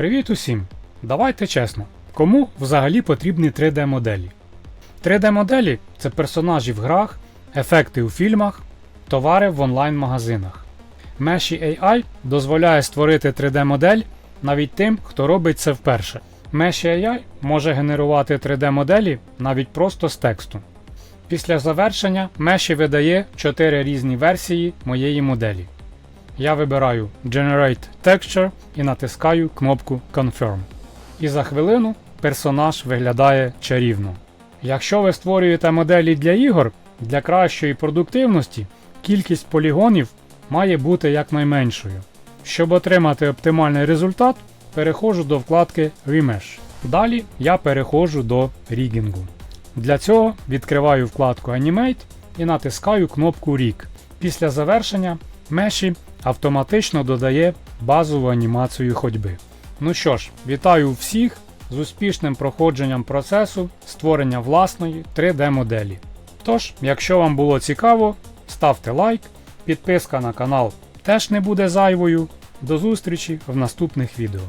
Привіт усім! Давайте чесно, кому взагалі потрібні 3D-моделі? 3D-моделі це персонажі в грах, ефекти у фільмах, товари в онлайн-магазинах. Meshi AI дозволяє створити 3D-модель навіть тим, хто робить це вперше. Meshi AI може генерувати 3D-моделі навіть просто з тексту. Після завершення Meshi видає 4 різні версії моєї моделі. Я вибираю Generate Texture і натискаю кнопку Confirm. І за хвилину персонаж виглядає чарівно. Якщо ви створюєте моделі для ігор, для кращої продуктивності кількість полігонів має бути якнайменшою. Щоб отримати оптимальний результат, переходжу до вкладки Remesh. Далі я переходжу до рігінгу. Для цього відкриваю вкладку Animate і натискаю кнопку Rig. Після завершення Meshi автоматично додає базову анімацію ходьби. Ну що ж, вітаю всіх з успішним проходженням процесу створення власної 3D-моделі. Тож, якщо вам було цікаво, ставте лайк, підписка на канал теж не буде зайвою. До зустрічі в наступних відео.